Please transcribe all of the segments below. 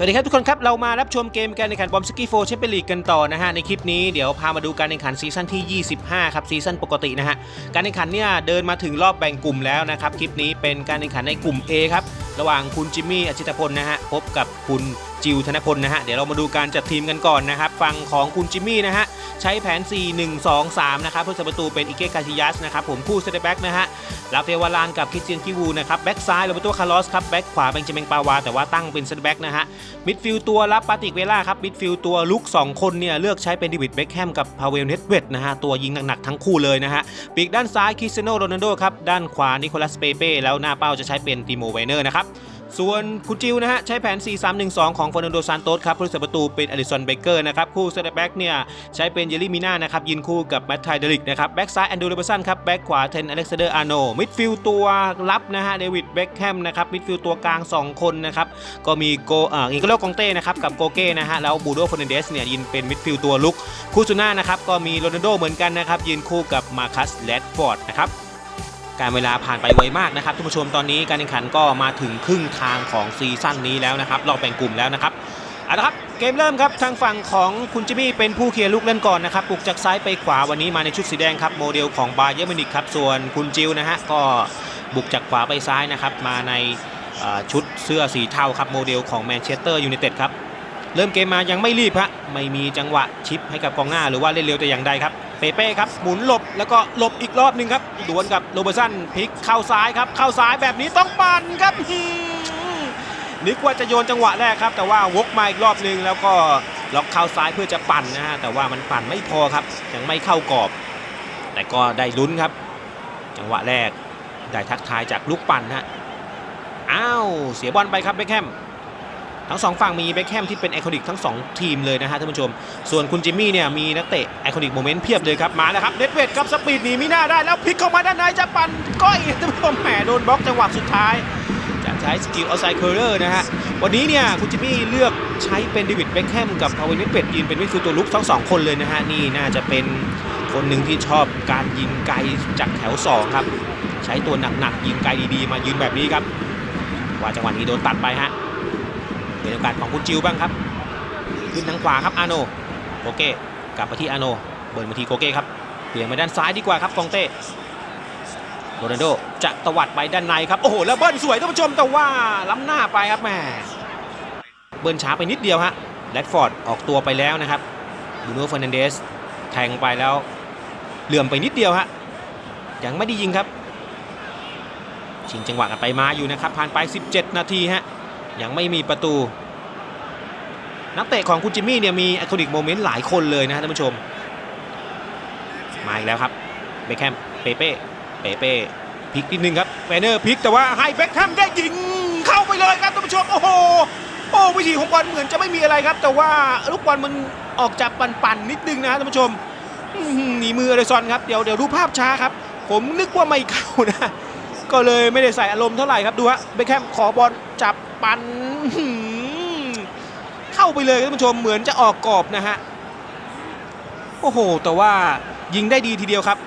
สวัสดีครับทุกคนครับ เรามารับชมเกมการแข่งขันบอมสกี้โฟแชมเปี้ยนลีกกันต่อนะฮะในคลิปนี้เดี๋ยวพามาดูการแข่งขันซีซั่นที่ 25 ครับซีซั่นปกตินะฮะการแข่งขันเนี่ยเดินมาถึงรอบแบ่งกลุ่มแล้วนะครับ คลิปนี้เป็นการแข่งขันในกลุ่ม A ครับ ระหว่างคุณจิมมี่อชิตพลนะฮะพบกับคุณ จิวธนพลนะฮะเดี๋ยวเรามาดูการจัดทีมกันก่อนนะครับฝั่งของคุณจิมมี่นะฮะใช้แผน 4 1 2 3 นะครับผู้สาประตูเป็นอิเกกาซิยัสนะครับผมคู่เซตแบ็กนะฮะลาเฟวารานกับคิสเตียนคิวูนะครับแบ็กซ้ายโรเบโตคาร์ลอสครับแบ็กขวาเป็นเจเมงปาวา แต่ว่าตั้งเป็นเซนแบ็กนะฮะมิดฟิลตัวรับปาติกเวล่าครับมิดฟิลตัวลุก 2 คนเนี่ยเลือกใช้เป็นดิวิดเบคแฮมกับพาเวลเนตเวดนะฮะตัวยิงหนักๆทั้งคู่เลยนะฮะปีกด้านซ้ายคริสเตียโนโรนัลโดครับด้านขวานิโคลัสเปเป้แล้วหน้าเป้าจะใช้เป็นติโมเวเนอร์นะครับ ส่วนคุจิวนะฮะใช้แผน 4-3-1-2 ของฟอร์นันโดซานโตสครับผู้รักษาประตูเป็นอลิสันเบเกอร์นะครับคู่เซตแบ็กเนี่ยใช้เป็นเยลลี่มิน่านะครับยืนคู่กับแมตไทเดลิกนะครับแบ็กซ้ายแอนดูเรเบอร์สันครับแบ็กขวาเทนอเล็กซานเดอร์อาร์โนมิดฟิลด์ตัวรับนะฮะเดวิดเบ็คแฮมนะครับมิดฟิลด์ตัวกลาง 2 คนนะครับก็มีโกอ่าอิงโกโลกองเต้นะครับกับโกเก้นะฮะแล้วบูโดฟอร์นันเดสเนี่ยยืนเป็นมิดฟิลด์ตัวลุกคู่สุดหน้านะครับก็มีโรนัลโดเหมือนกันนะครับยืนคู่กับมาคัสแรดฟอร์ดนะครับ การเวลาผ่านไปไวมากนะครับท่านผู้ชมตอนนี้การแข่งขันก็มาถึงครึ่งทางของซีซั่นนี้แล้วนะครับรอบแบ่งกลุ่มแล้วนะครับเอาละครับเกมเริ่มครับทางฝั่งของคุณจิมมี่เป็นผู้เคลียร์ลูกเล่นก่อนนะครับปลุกจากซ้ายไปขวาวันนี้มาในชุดสีแดงครับโมเดลของบาเยอร์มินิกครับส่วนคุณจิวนะฮะก็บุกจากขวาไปซ้ายนะครับมาในชุดเสื้อสีเทาครับโมเดลของแมนเชสเตอร์ยูไนเต็ดครับเริ่มเกมมายังไม่รีบฮะไม่มีจังหวะชิปให้กับกองหน้าหรือว่าเล่นเร็วแต่อย่างใดครับ เปเป้ครับหมุนหลบแล้วก็หลบอีกรอบหนึ่งครับดวลกับโรเบอร์สันพลิกเข้าซ้ายครับเข้าซ้ายแบบนี้ต้องปั่นครับนึกว่าจะโยนจังหวะแรกครับ แต่ว่าวกมาอีกรอบหนึ่งแล้วก็ล็อกเข้าซ้ายเพื่อจะปั่นนะฮะแต่ว่ามันปั่นไม่พอครับ ยังไม่เข้ากรอบ แต่ก็ได้ลุ้นครับ จังหวะแรกได้ทักทายจากลูกปั่นฮะอ้าวเสียบอลไปครับเบคแฮม ทั้งสองฝั่งมีเบคแฮมที่เป็นไอคอนิกทั้งสองทีมเลยนะฮะท่านผู้ชม ส่วนคุณจิมมี่เนี่ยมีนักเตะไอคอนิกโมเมนต์เพียบเลยครับ มาแล้วครับเน็ตเวดครับสปีดหนีมีหน้าได้แล้วพลิกเข้ามาด้านในจะปั่นก้อยท่านผู้ชมแหมโดนบล็อกจังหวะสุดท้าย จะใช้สกิลเอาไซเคอร์เรอร์นะฮะวันนี้เนี่ยคุณจิมมี่เลือกใช้เป็นเดวิดเบคแฮมกับพาวเวอร์เน็ตเวดยืนเป็นมิดฟิลตัวลุกทั้งสองคนเลยนะฮะนี่น่าจะเป็นคนหนึ่งที่ชอบการยิงไกลจากแถวสองครับใช้ตัวหนักๆยิงไกลดีๆ มายืนแบบนี้ครับว่าจังหวะนี้โดนตัดไปฮะ เป็นโอกาสของคุณจิวบ้างครับ ขึ้นทางขวาครับอาโนโกเก้กลับมาที่อาโนเบิร์นมาที่โกเก้ครับเปลี่ยนมาด้านซ้ายดีกว่าครับกองเต้โรนัลโดจะตวัดไปด้านในครับโอ้โหแล้วเบิ้ลสวยท่านผู้ชมแต่ว่าล้ำหน้าไปครับแหมเบิ้ลช้าไปนิดเดียวฮะแรดฟอร์ดออกตัวไปแล้วนะครับบูโน่เฟอร์นันเดสแทงไปแล้วเหลื่อมไปนิดเดียวฮะยังไม่ได้ยิงครับ ชิงจังหวะกันไปมาอยู่นะครับผ่านไป 17 นาทีฮะ ยังไม่มีประตู นักเตะของคุณจิมมี่เนี่ยมีไอคอนิกโมเมนต์หลายคนเลยนะฮะท่านผู้ชม มาอีกแล้วครับเบคแฮมเปเป้เปเป้พลิกนิดนึงครับแวนเนอร์พลิกแต่ว่าให้เบคแฮมได้ยิงเข้าไปเลยครับท่านผู้ชมโอ้โหโอ้วิธีของบอลเหมือนจะไม่มีอะไรครับ แต่ว่าลูกบอลมันออกจากปั่นๆนิดนึงนะท่านผู้ชมอื้อหือหนีมืออเดซอนครับเดี๋ยวเดี๋ยวดูภาพช้าครับ ผมนึกว่าไม่เข้านะ ก็เลยไม่ได้ใส่อารมณ์เท่าไหร่ครับดูฮะเบคแฮมขอบอลจับ ปันเข้าไปเลยท่านผู้ชมเหมือนจะออกกรอบนะฮะโอ้โห แต่ว่ายิงได้ดีทีเดียวครับ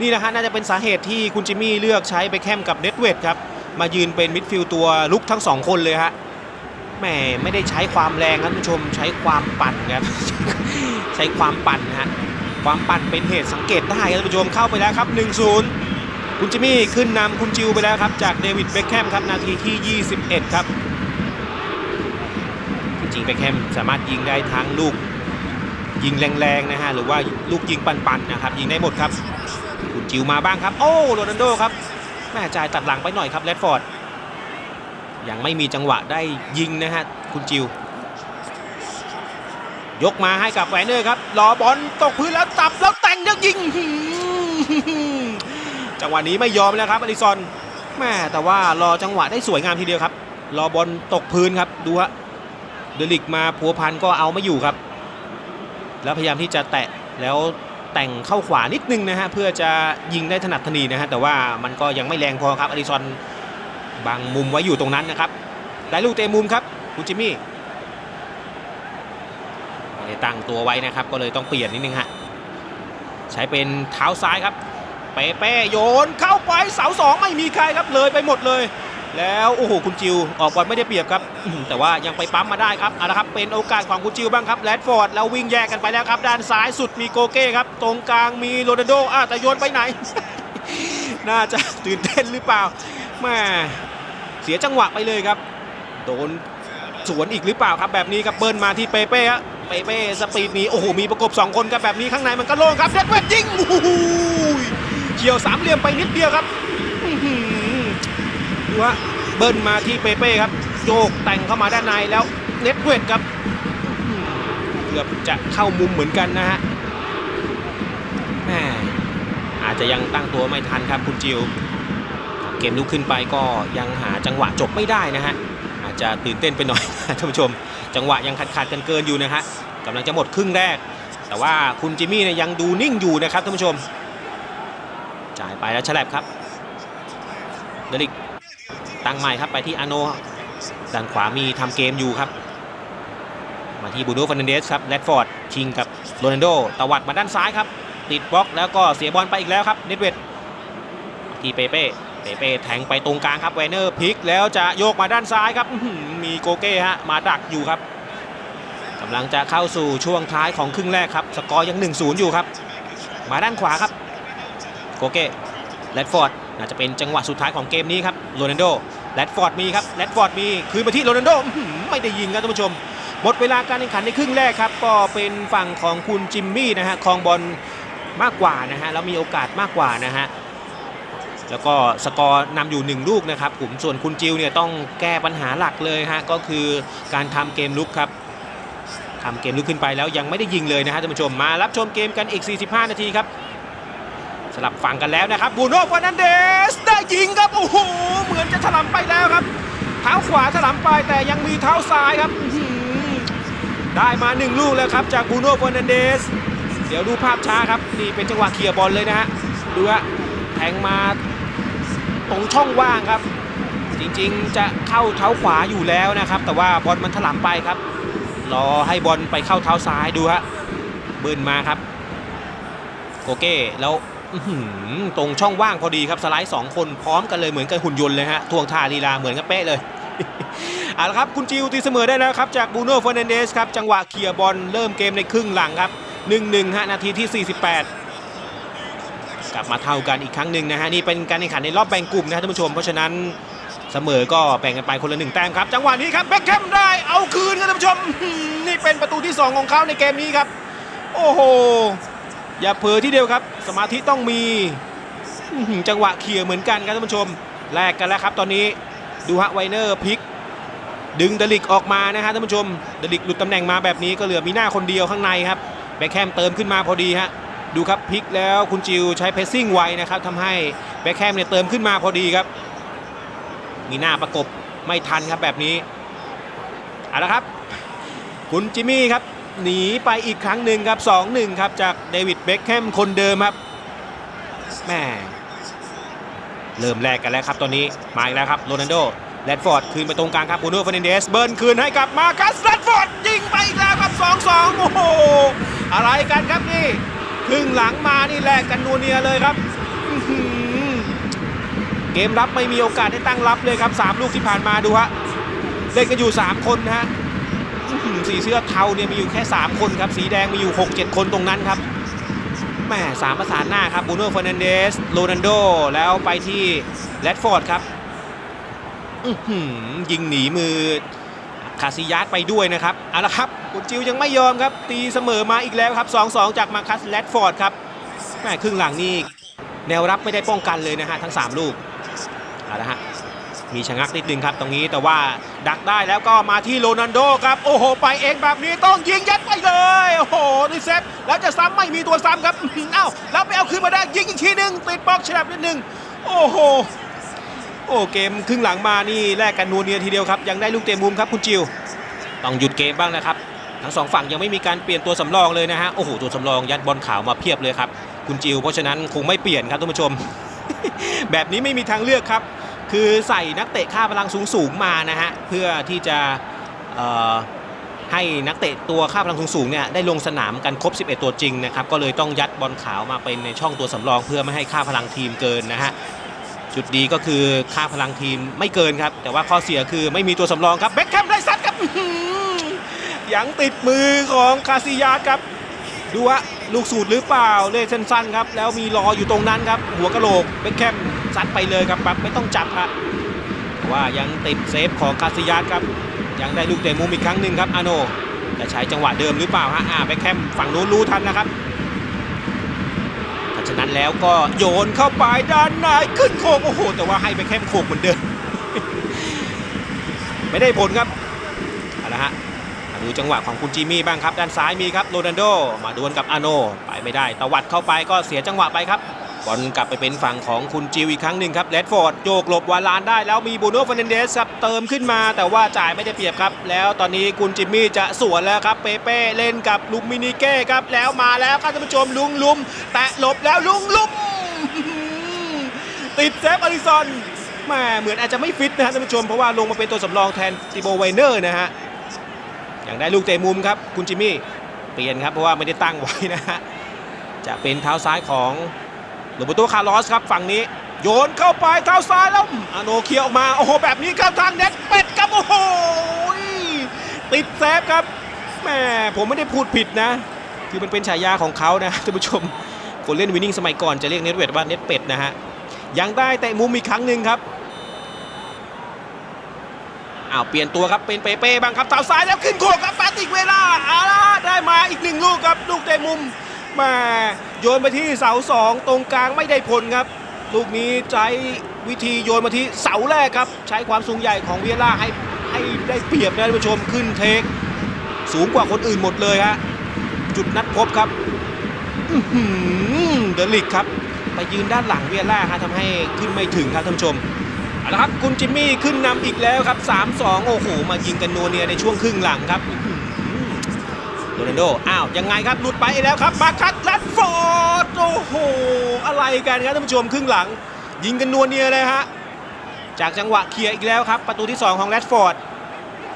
นี่นะฮะน่าจะเป็นสาเหตุที่คุณจิมมี่เลือกใช้เบคแฮมกับเน็ตเวดครับมายืนเป็นมิดฟิลด์ตัวลุกทั้งสองคนเลยฮะแหมไม่ได้ใช้ความแรงครับท่านผู้ชมใช้ความปั่นครับใช้ความปั่นนะฮะความปั่นเป็นเหตุสังเกตได้ครับท่านผู้ชมเข้าไปแล้วครับ 1-0 คุณจิมมี่ขึ้นนำคุณจิวไปแล้วครับจากเดวิดเบคแฮมครับนาทีที่ 21 ครับ ริงๆเบคแฮมสามารถยิงได้ทั้งลูกยิงแรงๆนะฮะหรือว่าลูกยิงปันๆนะครับยิงได้หมดครับคุณจิวมาบ้างครับ โอ้โรนัลโดครับแม่จ่ายตัดหลังไปหน่อยครับแรดฟอร์ดยังไม่มีจังหวะได้ยิงนะฮะคุณจิวยกมาให้กับแวนเนอร์ครับรอบอลตกพื้นแล้วตับแล้วแต่งแล้วยิง จังหวะนี้ไม่ยอมแล้วครับอลิซอนแม่แต่ว่ารอจังหวะได้สวยงามทีเดียวครับ รอบอลตกพื้นครับดูฮะ เดลิกมาพัวพันก็เอาไม่อยู่ครับ แล้วพยายามที่จะแตะแล้วแต่งเข้าขวานิดนึงนะฮะเพื่อจะยิงได้ถนัดถนีนะฮะแต่ว่ามันก็ยังไม่แรงพอครับอลิซอนบังมุมไว้อยู่ตรงนั้นนะครับได้ลูกเตะมุมครับคุณจิมมี่ได้ตั้งตัวไว้นะครับก็เลยต้องเปลี่ยนนิดนึงฮะใช้เป็นเท้าซ้ายครับเปเป้โยนเข้าไปเสาสองไม่มีใครครับเลยไปหมดเลย แล้วโอ้โหคุณจิวออกบอลไม่ได้เปรียบครับแต่ว่ายังไปปั๊มมาได้ครับเอาละครับเป็นโอกาสของคุณจิวบ้างครับแรดฟอร์ดแล้ววิ่งแยกกันไปแล้วครับ ด้านซ้ายสุดมีโกเก้ครับตรงกลางมีโรนัลโดอะแต่โยนไปไหน น่าจะตื่นเต้นหรือเปล่าแม่เสียจังหวะไปเลยครับโดนสวนอีกหรือเปล่าครับแบบนี้ครับเบิ้ลมาที่เปเป้ฮะเปเป้สปีดนีโอ้โหมีประกบ 2 คนครับแบบนี้ข้างในมันก็โล่งครับเด็ดเวทยิงโอ้โหเฉียวสามเหลี่ยมไปนิดเดียวครับ ดูฮะเบิ้ลมาที่เปเป้ครับโยกแต่งเข้ามาด้านในแล้วเน็ตเวทครับเกือบจะเข้ามุมเหมือนกันนะฮะแหมอาจจะยังตั้งตัวไม่ทันครับคุณจิวเกมลุกขึ้นไปก็ยังหาจังหวะจบไม่ได้นะฮะอาจจะตื่นเต้นไปหน่อยท่านผู้ชม จังหวะยังขาดขาดกันเกินอยู่นะฮะกำลังจะหมดครึ่งแรก แต่ว่าคุณจิมมี่เนี่ยยังดูนิ่งอยู่นะครับท่านผู้ชม จ่ายไปแล้วฉลับครับเดลิก ตั้งใหม่ครับไปที่อาโนด้านขวามีทำเกมอยู่ครับ มาที่บูโน่ฟ e นเดสครับแรดฟอร์ดชิงกับโรนัลโดตวัดมาด้านซ้ายครับ ติดบล็อกแล้วก็เสียบอลไปอีกแล้วครับเนตเวดที่เปเป้เปเป้แทงไปตรงกลางครับแวเนอร์พลิกแล้วจะโยกมาด้านซ้ายครับมีโกเก้ฮะมาดักอยู่ครับกำลังจะเข้าสู่ช่วงท้ายของครึ่งแรกครับสกอร์ยัง 1-0 อยู่ครับ มาด้านขวาครับโกเก้แรดฟอร์ดน่าจะเป็นจังหวะสุดท้ายของเกมนี้ครับโรนัลโด แรดฟอร์ดมีครับแรดฟอร์ดมีคืนมาที่โรนัลโดไม่ได้ยิงครับท่านผู้ชม หมดเวลาการแข่งขันในครึ่งแรกครับ ก็เป็นฝั่งของคุณจิมมี่นะฮะคองบอลมากกว่านะฮะแล้วมีโอกาสมากกว่านะฮะแล้วก็สกอร์นำอยู่ 1 ลูกนะครับผมส่วนคุณจิวเนี่ยต้องแก้ปัญหาหลักเลยฮะก็คือการทำเกมลุกครับทำเกมลุกขึ้นไปแล้วยังไม่ได้ยิงเลยนะฮะท่านผู้ชมมารับชมเกมกันอีก 45 นาทีครับ สลับฝั่งกันแล้วนะครับบูโน่ฟ e ร์นันเดสได้ยิงครับโอ้โหเหมือนจะถลำไปแล้วครับ เท้าขวาถลำไปแต่ยังมีเท้าซ้ายครับอื้อหือได้มา1ลูกแล้วครับจากบูโน่ฟ e ร์นันเดสเดี๋ยวดูภาพช้าครับนี่เป็นจังหวะเคลียร์บอลเลยนะฮะดูฮะแทงมาตรงช่องว่างครับ จริงๆจะเข้าเท้าขวาอยู่แล้วนะครับ แต่ว่าบอลมันถลำไปครับรอให้บอลไปเข้าเท้าซ้ายดูฮะบินมาครับโกเก้แล้ว ตรงช่องว่างพอดีครับสไลด์สองคนพร้อมกันเลยเหมือนกันหุ่นยนต์เลยฮะทวงท่าลีลาเหมือนกันเป๊ะเลยเอาละครับคุณจิวตีเสมอได้แล้วครับจากบูโน่เฟอร์นันเดสครับจังหวะเคลียร์บอลเริ่มเกมในครึ่งหลังครับ 1-1 ฮะนาทีที่ 48 กลับมาเท่ากันอีกครั้งหนึ่งนะฮะนี่เป็นการแข่งขันในรอบแบ่งกลุ่มนะฮะท่านผู้ชม เพราะฉะนั้นเสมอก็แบ่งกันไปคนละหนึ่งแต้มครับจังหวะนี้ครับเบ็คแฮมได้เอาคืนครับท่านผู้ชมนี่เป็นประตูที่ 2 ของเขาในเกมนี้ครับ โอ้โห อย่าเผลอที่เดียวครับ สมาธิต้องมีจังหวะเคลียเหมือนกันครับท่านผู้ชมแลกกันแล้วครับตอนนี้ดูฮะไวเนอร์พลิก ดึงเดลิกออกมานะฮะท่านผู้ชมเดลิกหลุดตำแหน่งมาแบบนี้ก็เหลือมีหน้าคนเดียวข้างในครับแบคแฮมเติมขึ้นมาพอดีฮะดูครับพลิกแล้วคุณจิวใช้เพสซิ่งไวนะครับทำให้แบคแฮมเนี่ยเติมขึ้นมาพอดีครับ มีหน้าประกบไม่ทันครับแบบนี้เอาละครับ คุณจิมมี่ครับ หนีไปอีกครั้งหนึ่งครับ 2-1 ครับ จากเดวิดเบ็คแฮมคนเดิมครับแม่เริ่มแรกกันแล้วครับตอนนี้ มาอีกแล้วครับโรนัลโดแรดฟอร์ดคืนไปตรงกลางครับบูโน่ฟรนเดสเบิร์นคืนให้กับมาคัสแรดฟอร์ดยิงไปอีกแล้วครับ 2-2 โอ้โห อะไรกันครับนี่ครึ่งหลังมานี่แลกกันนัวเนียเลยครับเกมรับไม่มีโอกาสได้ตั้งรับเลยครับ 3 ลูกที่ผ่านมาดูฮะเล่นกันอยู่ 3 คนนะฮะ สีเสื้อเทาเนี่ยมีอยู่แค่ 3 คนครับ สีแดงมีอยู่ 6-7 คนตรงนั้นครับแม่สามประสานหน้าครับบูโน่เฟอร์นันเดสโรนันโด แล้วไปที่แรดฟอร์ดครับยิงหนีมือคาซิยัสไปด้วยนะครับเอาละครับคุจิวยังไม่ยอมครับ ตีเสมอมาอีกแล้วครับ 2-2 จากมาคัสแรดฟอร์ดครับแม่ครึ่งหลังนี่แนวรับไม่ได้ป้องกันเลยนะฮะทั้ง 3 ลูกเอาละฮะ มีชะงักนิดนึงครับตรงนี้แต่ว่าดักได้แล้วก็มาที่โรนัลโดครับโอ้โห ไปเองแบบนี้ต้องยิงยัดไปเลยโอ้โหนี่เซตแล้วจะซ้ำไม่มีตัวซ้ำครับอื้อหือเอ้าแล้วไปเอาคืนมาได้ยิงอีกทีหนึงติดบล็อกฉลับนิดนึงโอ้โหโอ้เกมครึ่งหลังมานี่แลกกันนัวเนียทีเดียวครับยังได้ลูกเตะมุมครับคุณจิวต้องหยุดเกมบ้างนะครับทั้งสองฝั่งยังไม่มีการเปลี่ยนตัวสำรองเลยนะฮะโอ้โหตัวสำรองยัดบอลขาวมาเพียบเลยครับคุณจิวเพราะฉะนั้นคงไม่เปลี่ยนครับท่านผู้ชม แบบนี้ไม่มีทางเลือกครับ คือใส่นักเตะค่าพลังสูงๆมานะฮะเพื่อที่จะให้นักเตะตัวค่าพลังสูงๆเนี่ยได้ลงสนามกันครบ 11 ตัวจริงนะครับก็เลยต้องยัดบอลขาวมาเป็นในช่องตัวสำรอง เพื่อไม่ให้ค่าพลังทีมเกินนะฮะจุดดีก็คือค่าพลังทีมไม่เกินครับ แต่ว่าข้อเสียคือไม่มีตัวสำรองครับเบ็คแคมได้ซัดครับยังติดมือของคาซิยาครับ ดูว่าลูกสูตรหรือเปล่าเล่นสั้นๆครับแล้วมีรออยู่ตรงนั้นครับหัวกะโหลกเบ็คแคม ซัดไปเลยครับปั๊บไม่ต้องจับครับว่ายังติดเซฟของคาซิยาสครับ ยังได้ลูกเตะมุมอีกครั้งหนึ่งครับอาโนจะใช้จังหวะเดิมหรือเปล่าฮะอ่าเบ็คแคมฝั่งนู้นรู้ทันนะครับถ้าฉะนั้นแล้วก็โยนเข้าไปด้านในขึ้นโคกโอ้โห แต่ว่าให้เบ็คแคมโคกเหมือนเดิม ไม่ได้ผลครับเอาละฮะมาดูจังหวะของคุณจิมี่บ้างครับ ด้านซ้ายมีครับโรนัลโด มาดวลกับอาโน ไปไม่ได้ ตวัดเข้าไปก็เสียจังหวะไปครับ บอลกลับไปเป็นฝั่งของคุณจิวอีกครั้งหนึ่งครับแรดฟอร์ดโยกหลบวาลานได้แล้วมีบูโน่ฟ e นเดสครับเติมขึ้นมาแต่ว่าจ่ายไม่ได้เปรียบครับ แล้วตอนนี้คุณจิมมี่จะสวนแล้วครับเปเป้เล่นกับลุงมินิเก้ครับแล้วมาแล้วครับท่านผู้ชมลุงลุม แตะหลบแล้วลุงลุม ติดเซฟอลิซอนแม่เหมือนอาจจะไม่ฟิตนะฮะท่านผู้ชมเพราะว่าลงมาเป็นตัวสำรองแทนติโบไวเนอร์นะฮะอย่างได้ลูกเตะมุมครับคุณจิมมี่เปลี่ยนครับเพราะว่าไม่ได้ตั้งไว้นะฮะจะเป็นเท้าซ้ายของ โรเบร์โตคาร์ลอสครับฝั่งนี้ โยนเข้าไปเท้าซ้ายแล้วอโนเคียออกมาโอ้โหแบบนี้ครับทางเน็ตเป็ดครับโอ้โหติดเซฟครับแหม่ผมไม่ได้พูดผิดนะ คือมันเป็นฉายาของเขานะท่านผู้ชมคนเล่นวินนิ่งสมัยก่อนจะเรียกเน็ตเวทว่าเน็ตเป็ดนะฮะยังได้เตะมุมอีกครั้งหนึ่งครับอ้าวเปลี่ยนตัวครับเป็นเปเป้บ้างครับเท้าซ้ายแล้วขึ้นโคกครับแปติกเวลาอาละได้มาอีกหนึ่งลูกครับลูกเตะมุม มาโยนไปที่เสาสองตรงกลางไม่ได้ผลครับ ลูกนี้ใช้วิธีโยนมาที่เสาแรกครับ ใช้ความสูงใหญ่ของเวียร่าให้ให้ได้เปรียบนะท่านผู้ชมขึ้นเทค สูงกว่าคนอื่นหมดเลยฮะจุดนัดพบครับเดลิกครับ ไปยืนด้านหลังเวียร่าฮะทำให้ขึ้นไม่ถึงครับท่านผู้ชมเอาละครับคุณจิมมี่ขึ้นนำอีกแล้วครับ 3-2 โอ้โห มายิงกันนัวเนียในช่วงครึ่งหลังครับ โรนัลโดอ้าวยังไงครับหลุดไปแล้วครับมาคัตแรดฟอร์ดโอ้โหอะไรกันครับท่านผู้ชมครึ่งหลัง ยิงกันนัวเนียเลยฮะจากจังหวะเคลียร์อีกแล้วครับ ประตูที่ 2 ของแรดฟอร์ด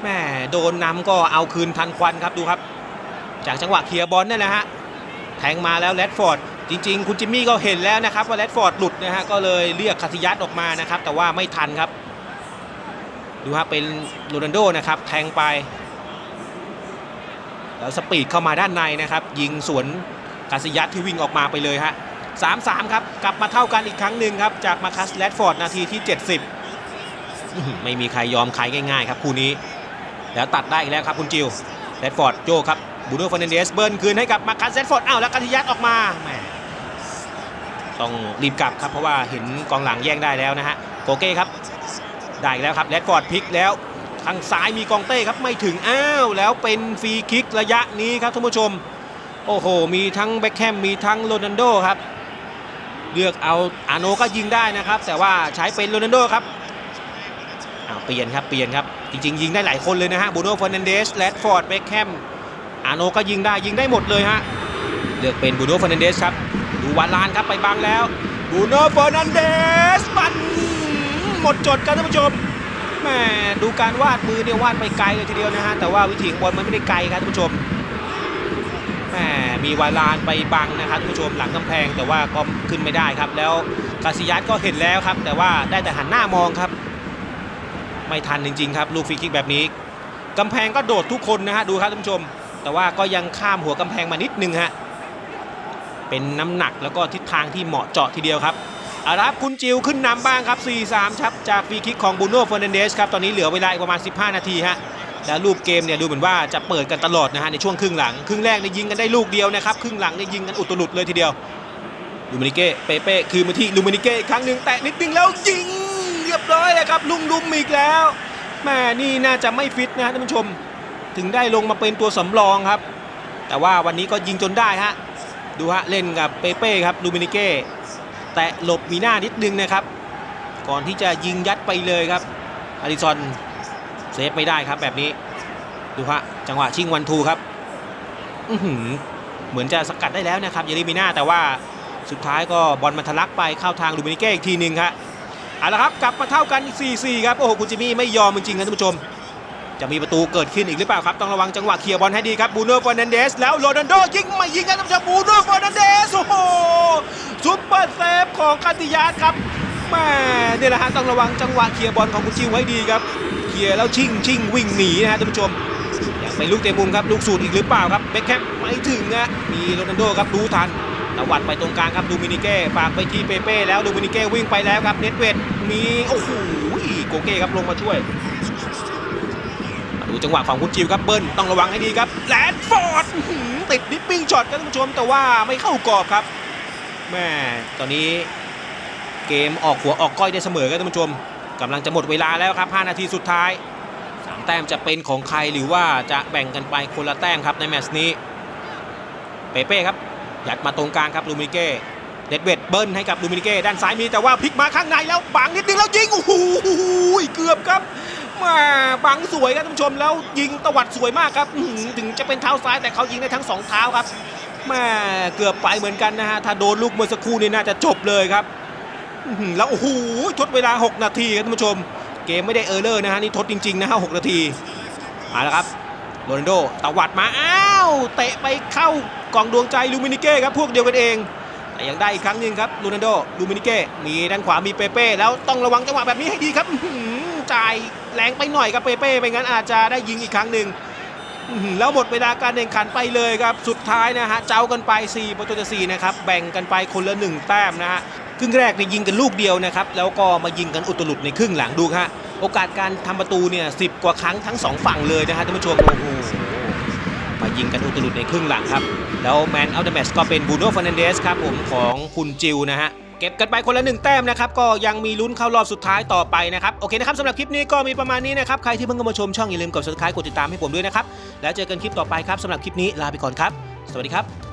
แม่โดนนำก็เอาคืนทันควันครับดูครับ จากจังหวะเคลียร์บอลนั่นแหละฮะแทงมาแล้วแรดฟอร์ดจริง ๆ คุณจิมมี่ก็เห็นแล้วนะครับว่าแรดฟอร์ดหลุดนะฮะก็เลยเรียกคาซิยัสออกมานะครับแต่ว่าไม่ทันครับ ดูฮะเป็นโรนัลโดนะครับแทงไป แล้วสปีดเข้ามาด้านในนะครับ ยิงสวนคาซิยัสที่วิ่งออกมาไปเลยฮะ3-3ครับ กลับมาเท่ากันอีกครั้งหนึ่งครับ จากมาคัสแรดฟอร์ดนาทีที่ 70 ไม่มีใครยอมใครง่ายๆ ครับคู่นี้ แล้วตัดได้อีกแล้วครับคุณจิวแรดฟอร์ดโยครับบูโน่ฟ e นเดสเบิร์นคืนให้กับมาคัสแรดฟอร์ดอ้าวแล้วคาซิยัสออกมาแหมต้องรีบกลับครับเพราะว่าเห็นกองหลังแย่งได้แล้วนะฮะโกเก้ครับได้แล้วครับแรดฟอร์ดพลิกแล้ว ทางซ้ายมีกองเต้ครับไม่ถึงอ้าวแล้วเป็นฟรีคิกระยะนี้ครับท่านผู้ชม โอ้โห มีทั้งแบ็คแฮมมีทั้งโรนัลโดครับ เลือกเอาอาโนก็ยิงได้นะครับ แต่ว่าใช้เป็นโรนัลโดครับอ้าวเปลี่ยนครับเปลี่ยนครับ จริงๆ ยิงได้หลายคนเลยนะฮะบูโน่ฟ e ร์นันเดสแรดฟอร์ดเบ็คแฮมอาโนก็ยิงได้ยิงได้หมดเลยฮะเลือกเป็นบูโน่ฟ e ร์นันเดสครับดูวาลานครับไปบังแล้วบูโน่เฟอร์นันเดสมันหมดจดกันท่านผู้ชม แหมดูการวาดมือเนี่ยวาดไปไกลเลยทีเดียวนะฮะแต่ว่าวิถีบอลมันไม่ได้ไกลครับท่านผู้ชมแหมมีวาลานไปบังนะครับท่านผู้ชมหลังกำแพงแต่ว่าก็ขึ้นไม่ได้ครับ แล้วกาซิยัสก็เห็นแล้วครับ แต่ว่าได้แต่หันหน้ามองครับ ไม่ทันจริง ๆ ครับ ลูกฟรีคิกแบบนี้กำแพงก็โดดทุกคนนะฮะดูครับท่านผู้ชม แต่ว่าก็ยังข้ามหัวกำแพงมานิดนึงฮะเป็นน้ำหนักแล้วก็ทิศทางที่เหมาะเจาะทีเดียวครับ รับคุณจิวขึ้นนำบ้างครับ 4-3ครับจากฟรีคิกของบูโน่เฟอร์นันเดสครับตอนนี้เหลือเวลาอีกประมาณ 15 นาทีฮะแล้วรูปเกมเนี่ยดูเหมือนว่าจะเปิดกันตลอดนะฮะในช่วงครึ่งหลัง ครึ่งแรกเนี่ยยิงกันได้ลูกเดียวนะครับครึ่งหลังเนี่ยยิงกันอุตลุดเลยทีเดียวลูมินิเก้เปเป้คือมาที่ลูมินิเก้อีกครั้งหนึ่งแตะนิดนึงแล้วยิงเรียบร้อยเลยครับลุงลุมอีกแล้วแม่นี่น่าจะไม่ฟิตนะฮะท่านผู้ชม ถึงได้ลงมาเป็นตัวสำรองครับ แต่ว่าวันนี้ก็ยิงจนได้ฮะดูฮะเล่นกับเปเป้ครับลูมินิเก้ แตะหลบมีหน้านิดนึงนะครับ ก่อนที่จะยิงยัดไปเลยครับอาริซอนเซฟไม่ได้ครับแบบนี้ดูฮะจังหวะชิงวันทูครับอือหือเหมือนจะสกัดได้แล้วนะครับเยลิมิน่าแต่ว่าสุดท้ายก็บอลมันทะลักไปเข้าทางลูมินิเก้อีกทีหนึ่งครับเอาละครับกลับมาเท่ากันอีก4-4 ครับ โอ้โหคุณจิมี่ไม่ยอมจริงๆครับท่านผู้ชม จะมีประตูเกิดขึ้นอีกหรือเปล่าครับ ต้องระวังจังหวะเคลียร์บอลให้ดีครับบูโน่ฟอร์นันเดสแล้วโรนัลโดยิงไม่ยิงกันท่านผู้ชมบูโน่ฟอร์นันเดสโอ้โห ซุปเปอร์เซฟของคาติยาสครับแม่เนี่ยแหละฮะต้องระวังจังหวะเคลียร์บอลของคุณจิวไว้ดีครับเคลียร์แล้วชิงชิงวิ่งหนีนะฮะท่านผู้ชมยังเป็นลูกเตะมุมครับลูกสูตรอีกหรือเปล่าครับเบคแฮมไม่ถึงนะมีโรนัลโดครับรู้ทันตวัดไปตรงกลางครับดูมินิเก้ฝากไปที่เปเป้แล้วดูมินิเก้วิ่งไปแล้วครับเน็ตเวดมีโอ้โหโกเก้ครับลงมาช่วยดูจังหวะของคุณจิวครับเบิ้ลต้องระวังให้ดีครับแลนฟอร์ดติดนิปปิ้งช็อตครับท่านผู้ชมแต่ว่าไม่เข้ากรอบครับ แม่ตอนนี้เกมออกหัวออกก้อยได้เสมอครับท่านผู้ชมกำลังจะหมดเวลาแล้วครับ 5 นาทีสุดท้าย 3 แต้มจะเป็นของใครหรือว่าจะแบ่งกันไปคนละแต้มครับในแมตช์นี้ เปเป้ครับยัดมาตรงกลางครับลูมิเก้เด็ดเวดเบิ้ลให้กับลูมิเก้ด้านซ้ายมีแต่ว่าพลิกมาข้างในแล้วบังนิดนึงแล้วยิงโอ้โหเกือบครับมาบังสวยครับท่านผู้ชมแล้วยิงตวัดสวยมากครับถึงจะเป็นเท้าซ้ายแต่เขายิงได้ทั้งสองเท้าครับ แมาเกือบไปเหมือนกันนะฮะ ถ้าโดนลูกเมื่อสักครู่นี่น่าจะจบเลยครับ แล้วโอ้โหทดเวลา 6 นาทีครับท่านผู้ชม เกมไม่ได้เออร์เลอร์นะฮะนี่ทดจริงๆนะฮะ6นาทีมาแล้วครับโรนัลโดตวัดมา อ้าว เตะไปเข้ากล่องดวงใจลูมินิเก้ครับพวกเดียวกันเอง แต่ยังได้อีกครั้งหนึ่งครับโรนัลโดลูมินิเก้มีด้านขวามีเปเป้แล้วต้องระวังจังหวะแบบนี้ให้ดีครับจ่ายแรงไปหน่อยครับเปเป้ไม่งั้นอาจจะได้ยิงอีกครั้งหนึ่ง แล้วหมดเวลาการแข่งขันไปเลยครับ สุดท้ายนะฮะ เจ้ากันไป 4 ประตูต่อ4นะครับ แบ่งกันไปคนละ 1 แต้มนะฮะ ครึ่งแรกเนี่ยยิงกันลูกเดียวนะครับ แล้วก็มายิงกันอุตลุดในครึ่งหลังดูฮะ โอกาสการทำประตูเนี่ยสิกว่าครั้งทั้งสองฝั่งเลยนะฮะท่านผู้ชม โอ้โห มายิงกันอุตลุดในครึ่งหลังครับ แล้วแมนอัลเดอร์แมชก็เป็นบูโน่ฟ r น a นเดสครับผมของคุณจิวนะฮะ เก็บกันไปคนละหนึ่งแต้มนะครับก็ยังมีลุ้นเข้ารอบสุดท้ายต่อไปนะครับโอเคนะครับสำหรับคลิปนี้ก็มีประมาณนี้นะครับใครที่เพิ่งเข้ามาชมช่องอย่าลืมกด subscribe กดติดตามให้ผมด้วยนะครับแล้วเจอกันคลิปต่อไปครับสำหรับคลิปนี้ลาไปก่อนครับ สวัสดีครับ